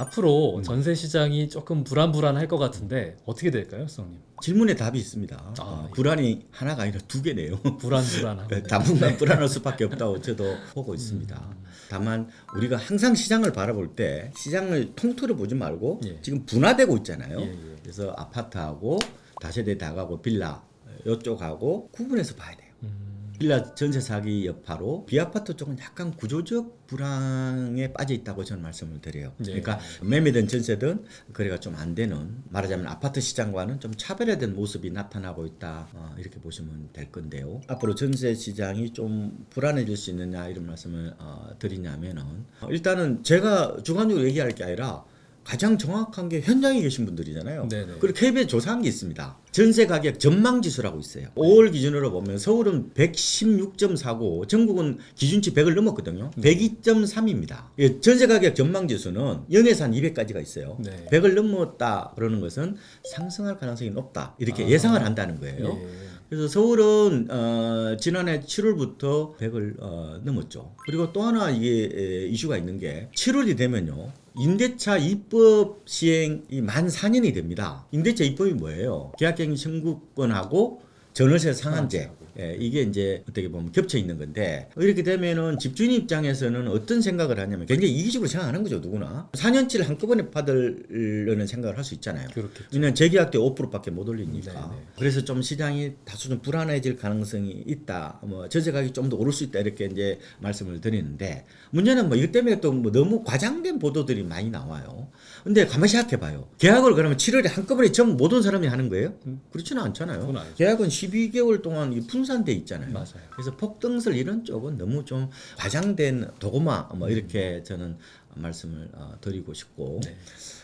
앞으로 음. 전세 시장이 조금 불안불안할 것 같은데 어떻게 될까요, 수석님? 질문에 답이 있습니다. 아, 어, 예. 불안이 하나가 아니라 두 개네요. 불안불안하고 네, 당분간 불안할 수밖에 없다고 저도 보고 있습니다. 다만 우리가 항상 시장을 바라볼 때 시장을 통틀어 보지 말고 예. 지금 분화되고 있잖아요. 예, 예. 그래서 아파트하고 다세대 다가구 빌라 이쪽하고 구분해서 봐야 돼요. 음, 빌라 전세 사기 여파로 비아파트 쪽은 약간 구조적 불황에 빠져 있다고 저는 말씀을 드려요. 네. 그러니까 매매든 전세든 거래가 좀 안 되는 말하자면 아파트 시장과는 좀 차별화된 모습이 나타나고 있다 어, 이렇게 보시면 될 건데요. 앞으로 전세 시장이 좀 불안해질 수 있느냐 이런 말씀을 어, 드리냐면은 어, 일단은 제가 주관적으로 얘기할 게 아니라 가장 정확한 게 현장에 계신 분들이잖아요. 네네. 그리고 KBS 조사한 게 있습니다. 전세 가격 전망 지수라고 있어요. 5월 기준으로 보면 서울은 116.4고 전국은 기준치 100을 넘었거든요. 102.3입니다. 예, 전세 가격 전망 지수는 0에서 한 200까지가 있어요. 네. 100을 넘었다 그러는 것은 상승할 가능성이 높다. 이렇게 아. 예상을 한다는 거예요. 예. 그래서 서울은 어, 지난해 7월부터 100을 어, 넘었죠. 그리고 또 하나 이게 에, 이슈가 있는 게 7월이 되면요. 임대차 입법 시행이 만 4년이 됩니다. 임대차 입법이 뭐예요? 계약갱 청구권하고 전월세 상한제. 예, 이게 이제 어떻게 보면 겹쳐 있는 건데 이렇게 되면은 집주인 입장에서는 어떤 생각을 하냐면 굉장히 이기적으로 생각하는 거죠 누구나 4년치를 한꺼번에 받으려는 생각을 할 수 있잖아요. 그렇겠죠. 왜냐면 재계약 때 5%밖에 못 올리니까. 네, 네. 그래서 좀 시장이 다소 좀 불안해질 가능성이 있다. 뭐 전세 가격이 좀 더 오를 수 있다 이렇게 이제 말씀을 드리는데 문제는 뭐 이것 때문에 또 뭐 너무 과장된 보도들이 많이 나와요. 근데 가만히 생각해 봐요. 계약을 그러면 7월에 한꺼번에 전 모든 사람이 하는 거예요? 그렇지는 않잖아요. 계약은 12개월 동안 이 분산돼 있잖아요. 맞아요. 그래서 폭등설 이런 쪽은 너무 좀 과장된 도구마 뭐 음. 이렇게 저는 말씀을 어, 드리고 싶고 네.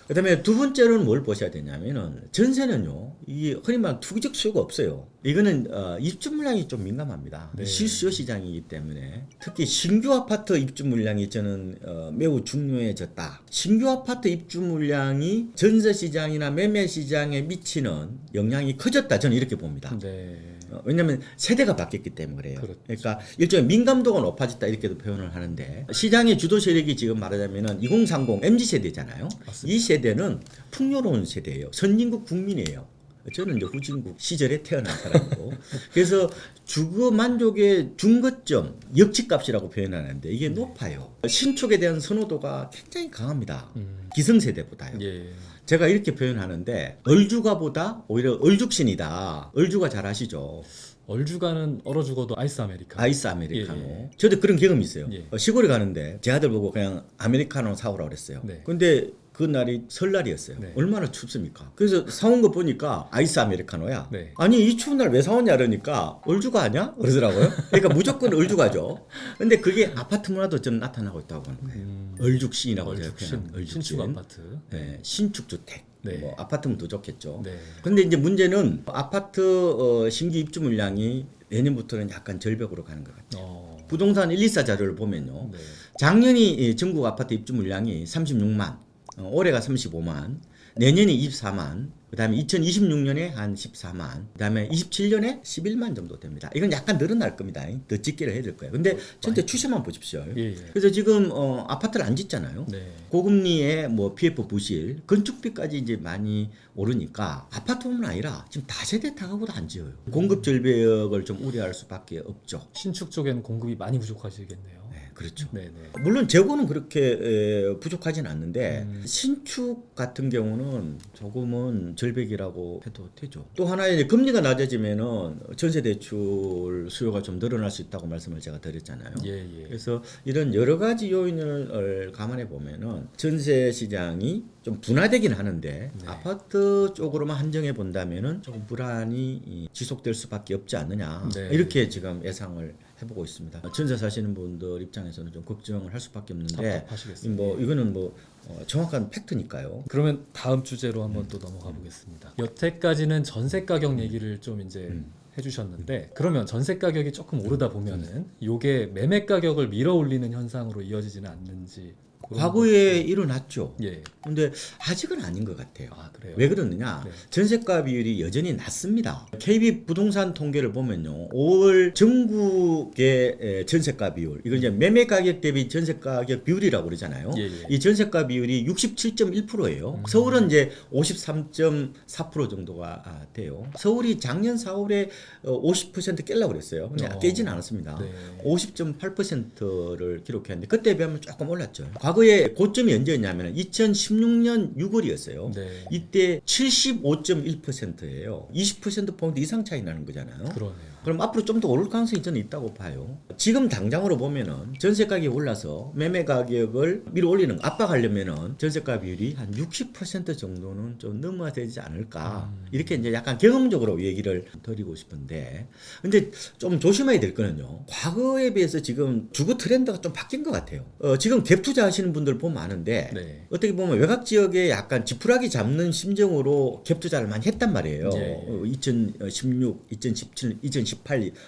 그다음에 두 번째로는 뭘 보셔야 되냐면은 전세는요 이게 흔히 말하는 투기적 수요가 없어요. 이거는 어, 입주 물량이 좀 민감합니다. 네. 실수요 시장이기 때문에 특히 신규 아파트 입주 물량이 저는 어, 매우 중요해졌다. 신규 아파트 입주 물량이 전세 시장이나 매매 시장에 미치는 영향이 커졌다. 저는 이렇게 봅니다. 네. 어, 왜냐하면 세대가 바뀌었기 때문에 그래요. 그렇죠. 그러니까 일종의 민감도가 높아졌다 이렇게도 표현을 하는데 시장의 주도 세력이 지금 말하자면은 2030 MZ 세대잖아요. 맞습니다. 이 세대는 풍요로운 세대예요. 선진국 국민이에요. 저는 이제 후진국 시절에 태어난 사람이고 그래서 주거 만족의 중거점 역치값이라고 표현하는데 이게 높아요. 신축에 대한 선호도가 굉장히 강합니다. 음. 기성세대보다요. 예. 제가 이렇게 표현하는데 얼주가보다 오히려 얼죽신이다. 얼주가 잘 아시죠? 얼주가는 얼어 죽어도 아이스 아메리카. 아이스 아메리카노. 예, 예. 저도 그런 경험이 있어요. 예. 어, 시골에 가는데 제 아들 보고 그냥 아메리카노 사오라고 그랬어요. 네. 근데 그 날이 설날이었어요. 네. 얼마나 춥습니까? 그래서 사온 거 보니까 아이스 아메리카노야. 네. 아니 이 추운 날 왜 사왔냐 그러니까 얼주가 아니야? 그러더라고요. 그러니까 무조건 얼주가죠. 근데 그게 아파트 문화도 저는 나타나고 있다고 하는 거예요. 음. 얼죽신이라고 얼죽신. 얼죽신. 신축 아파트. 네, 신축 주택. 네. 뭐 아파트면 더 좋겠죠. 네. 근데 이제 문제는 아파트 어, 신규 입주 물량이 내년부터는 약간 절벽으로 가는 것 같아요. 어. 부동산 1, 2사 자료를 보면요. 네. 작년이 이 전국 아파트 입주 물량이 36만, 어, 올해가 35만, 내년이 24만, 그 다음에 2026년에 한 14만, 그 다음에 27년에 11만 정도 됩니다. 이건 약간 늘어날 겁니다. 더 짓기를 해야 될 거예요. 근데 전체 추세만 보십시오. 예, 예. 그래서 지금 어, 아파트를 안 짓잖아요. 네. 고금리에 뭐 PF 부실, 건축비까지 이제 많이 오르니까 아파트뿐만 아니라 지금 다세대 다가구도 안 지어요. 공급 절벽을 좀 우려할 수밖에 없죠. 신축 쪽에는 공급이 많이 부족하시겠네요. 네, 그렇죠. 네, 네. 물론 재고는 그렇게 에, 부족하진 않는데 음. 신축 같은 경우는 조금은 절벽이라고 해도 되죠. 또 하나 이제 금리가 낮아지면은 전세 대출 수요가 좀 늘어날 수 있다고 말씀을 제가 드렸잖아요. 예, 예. 그래서 이런 여러 가지 요인을 감안해 보면은 전세 시장이 좀 분화되긴 하는데 네. 아파트 쪽으로만 한정해 본다면은 조금 불안이 이, 지속될 수밖에 없지 않느냐 네. 이렇게 지금 예상을 해보고 있습니다. 전세 사시는 분들 입장에서는 좀 걱정을 할 수밖에 없는데 답답하시겠습니다. 뭐 이거는 뭐 어, 정확한 팩트니까요. 그러면 다음 주제로 한번 또 넘어가 보겠습니다. 여태까지는 전세 가격 얘기를 좀 이제 음. 해주셨는데 그러면 전세 가격이 조금 오르다 보면은 요게 매매 가격을 밀어 올리는 현상으로 이어지지는 않는지 과거에 일어났죠. 예. 근데 아직은 아닌 것 같아요. 아 그래요. 왜 그러느냐? 네. 전세가 비율이 여전히 낮습니다. KB 부동산 통계를 보면요. 5월 전국의 에, 전세가 비율, 이걸 이제 매매 가격 대비 전세 가격 비율이라고 그러잖아요. 예, 예. 이 전세가 비율이 67.1%예요. 서울은 이제 53.4% 정도가 아, 돼요. 서울이 작년 4월에 어, 50% 깰라고 그랬어요. 근데 어. 깨지는 않았습니다. 네. 50.8%를 기록했는데 그때 비하면 조금 올랐죠. 과거에 고점이 언제였냐면 2016년 6월이었어요. 네. 이때 75.1%예요. 20% 포인트 이상 차이 나는 거잖아요. 그러네요. 그럼 앞으로 좀 더 오를 가능성이 저는 있다고 봐요. 지금 당장으로 보면은 전세 가격이 올라서 매매 가격을 밀어 올리는 거, 압박하려면은 전세가 비율이 한 60% 정도는 좀 넘어야 되지 않을까. 이렇게 이제 약간 경험적으로 얘기를 드리고 싶은데. 근데 좀 조심해야 될 거는요. 과거에 비해서 지금 주거 트렌드가 좀 바뀐 것 같아요. 어, 지금 갭 투자하시는 분들 보면 아는데 네. 어떻게 보면 외곽 지역에 약간 지푸라기 잡는 심정으로 갭 투자를 많이 했단 말이에요. 예. 어, 2016, 2017, 2018,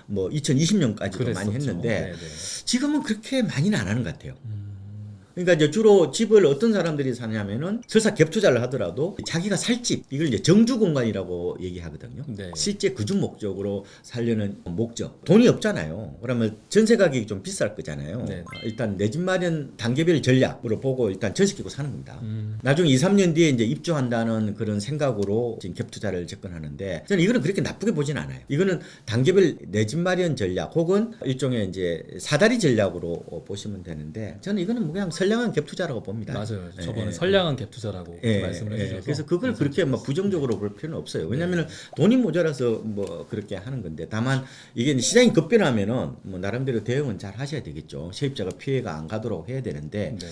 뭐 2020년까지도 많이 그랬었죠. 했는데 네네. 지금은 그렇게 많이는 안 하는 것 같아요. 음, 그러니까 이제 주로 집을 어떤 사람들이 사냐면은 설사 갭 투자를 하더라도 자기가 살 집 이걸 이제 정주 공간이라고 얘기하거든요. 네. 실제 그주 목적으로 살려는 목적 돈이 없잖아요. 그러면 전세 가격이 좀 비쌀 거잖아요. 네. 어, 일단 내 집 마련 단계별 전략으로 보고 일단 전시키고 사는 겁니다. 음, 나중에 2, 3년 뒤에 이제 입주한다는 그런 생각으로 지금 갭 투자를 접근하는데 저는 이거는 그렇게 나쁘게 보진 않아요. 이거는 단계별 내 집 마련 전략 혹은 일종의 이제 사다리 전략으로 어, 보시면 되는데 저는 이거는 뭐 그냥 선량한 갭 투자라고 봅니다. 맞아요. 예, 저번에 예. 선량한 갭 투자라고 예, 말씀을 예. 해주셔서 그래서 그걸 그렇게 막. 부정적으로 볼 필요는 없어요. 왜냐하면 돈이 모자라서 뭐 그렇게 하는 건데 다만 이게 시장이 급변하면은 뭐 나름대로 대응은 잘 하셔야 되겠죠. 세입자가 피해가 안 가도록 해야 되는데 네.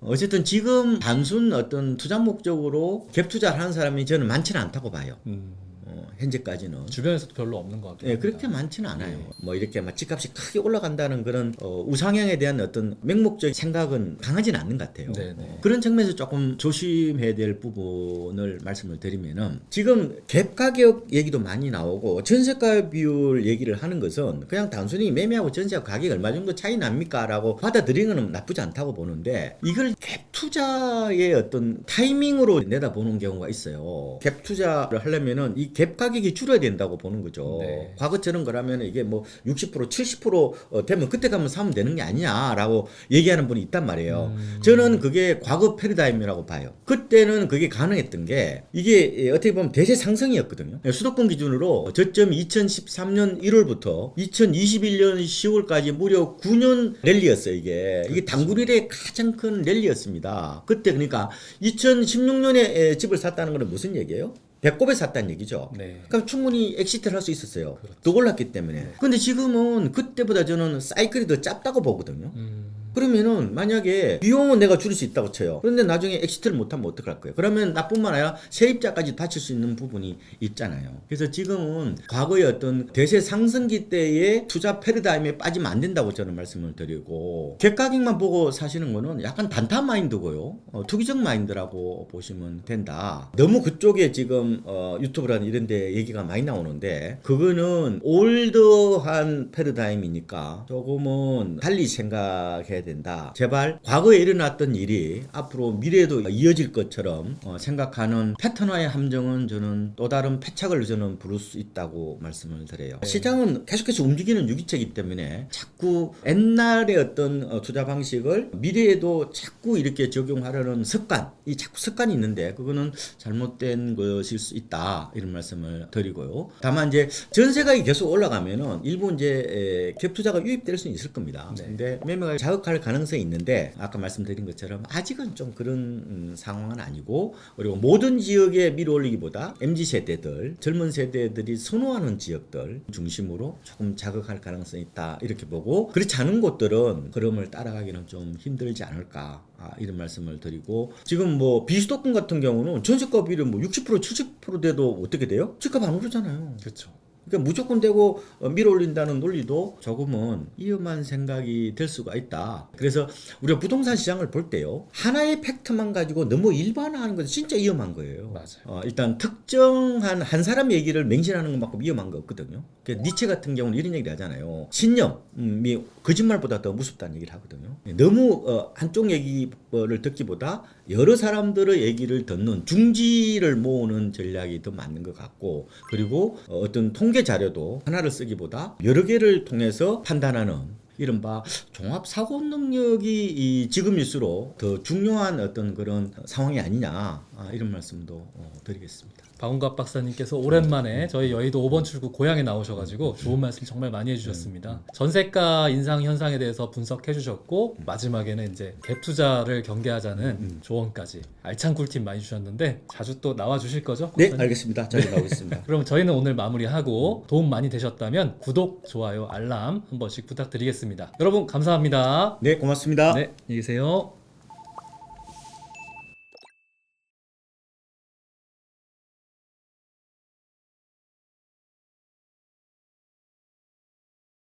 어쨌든 지금 단순 어떤 투자 목적으로 갭 투자를 하는 사람이 저는 많지는 않다고 봐요. 음, 어, 현재까지는. 주변에서도 별로 없는 것 같아요. 예, 그렇게 많지는 않아요. 뭐 이렇게 막 집값이 크게 올라간다는 그런 어, 우상향에 대한 어떤 맹목적 생각은 강하지는 않는 것 같아요. 네네. 어, 그런 측면에서 조금 조심해야 될 부분을 말씀을 드리면은 지금 갭 가격 얘기도 많이 나오고 전세가 비율 얘기를 하는 것은 그냥 단순히 매매하고 전세하고 가격이 얼마 정도 차이 납니까라고 받아들이는 건 나쁘지 않다고 보는데 이걸 갭 투자의 어떤 타이밍으로 내다보는 경우가 있어요. 갭 투자를 하려면은 이갭 가격이 줄어야 된다고 보는 거죠. 네. 과거처럼 그러면 이게 뭐 60% 70% 어, 되면 그때 가면 사면 되는 게 아니냐라고 얘기하는 분이 있단 말이에요. 음. 저는 그게 과거 패러다임이라고 봐요. 그때는 그게 가능했던 게 이게 예, 어떻게 보면 대세 상승이었거든요. 예, 수도권 기준으로 저점이 2013년 1월부터 2021년 10월까지 무려 9년 랠리였어요. 이게 이게 당구릴의 가장 큰 랠리였습니다. 그때 그러니까 2016년에 집을 샀다는 건 무슨 얘기예요? 배꼽에 샀다는 얘기죠. 네. 그럼 충분히 엑시트를 할 수 있었어요. 더 올랐기 때문에. 근데 지금은 그때보다 저는 사이클이 더 짧다고 보거든요. 음, 그러면은 만약에 비용은 내가 줄일 수 있다고 쳐요. 그런데 나중에 엑시트를 못하면 어떡할 거예요? 그러면 나뿐만 아니라 세입자까지 다칠 수 있는 부분이 있잖아요. 그래서 지금은 과거의 어떤 대세 상승기 때의 투자 패러다임에 빠지면 안 된다고 저는 말씀을 드리고 객가격만 보고 사시는 거는 약간 단타 마인드고요. 어, 투기적 마인드라고 보시면 된다. 너무 그쪽에 지금 어, 유튜브라는 이런 데 얘기가 많이 나오는데 그거는 올드한 패러다임이니까 조금은 달리 생각해야 된다. 제발 과거에 일어났던 일이 앞으로 미래에도 이어질 것처럼 어, 생각하는 패턴화의 함정은 저는 또 다른 패착을 저는 부를 수 있다고 말씀을 드려요. 시장은 계속해서 움직이는 유기체이기 때문에 자꾸 옛날의 어떤 어, 투자 방식을 미래에도 자꾸 이렇게 적용하려는 습관, 이 자꾸 습관이 있는데 그거는 잘못된 것일 수 있다 이런 말씀을 드리고요. 다만 이제 전세가격이 계속 올라가면은 일부 이제 에, 갭 투자가 유입될 수는 있을 겁니다. 네. 근데 매매가 자극할 가능성이 있는데 아까 말씀드린 것처럼 아직은 좀 그런 음, 상황은 아니고 그리고 모든 지역에 밀어올리기보다 mz 세대들 젊은 세대들이 선호하는 지역들 중심으로 조금 자극할 가능성이 있다 이렇게 보고 그렇지 않은 곳들은 흐름을 따라가기는 좀 힘들지 않을까 아, 이런 말씀을 드리고 지금 뭐 비수도권 같은 경우는 전세가 비율이 뭐60% 70% 돼도 어떻게 돼요? 집값 안 오르잖아요. 그렇죠. 그러니까 무조건 되고 어, 밀어올린다는 논리도 조금은 위험한 생각이 될 수가 있다. 그래서 우리가 부동산 시장을 볼 때요. 하나의 팩트만 가지고 너무 일반화하는 것은 진짜 위험한 거예요. 맞아요. 어, 일단 특정한 한 사람 얘기를 맹신하는 것만큼 위험한 거 없거든요. 그 니체 같은 경우는 이런 얘기를 하잖아요. 신념이 거짓말보다 더 무섭다는 얘기를 하거든요. 너무 어, 한쪽 얘기를 듣기보다 여러 사람들의 얘기를 듣는 중지를 모으는 전략이 더 맞는 것 같고 그리고 어, 어떤 통계 자료도 하나를 쓰기보다 여러 개를 통해서 판단하는 이른바 종합 사고 능력이 이 지금일수록 더 중요한 어떤 그런 상황이 아니냐 아, 이런 말씀도 어, 드리겠습니다. 박원갑 박사님께서 오랜만에 저희 여의도 5번 출구 고향에 나오셔가지고 좋은 말씀 정말 많이 해주셨습니다. 전세가 인상 현상에 대해서 분석해 주셨고 마지막에는 이제 갭 투자를 경계하자는 조언까지 알찬 꿀팁 많이 주셨는데 자주 또 나와 주실 거죠? 네, 박사님? 알겠습니다. 잘 나오겠습니다. 그럼 저희는 오늘 마무리하고 도움 많이 되셨다면 구독, 좋아요, 알람 한 번씩 부탁드리겠습니다. 여러분 감사합니다. 네, 고맙습니다. 네, 안녕히 계세요.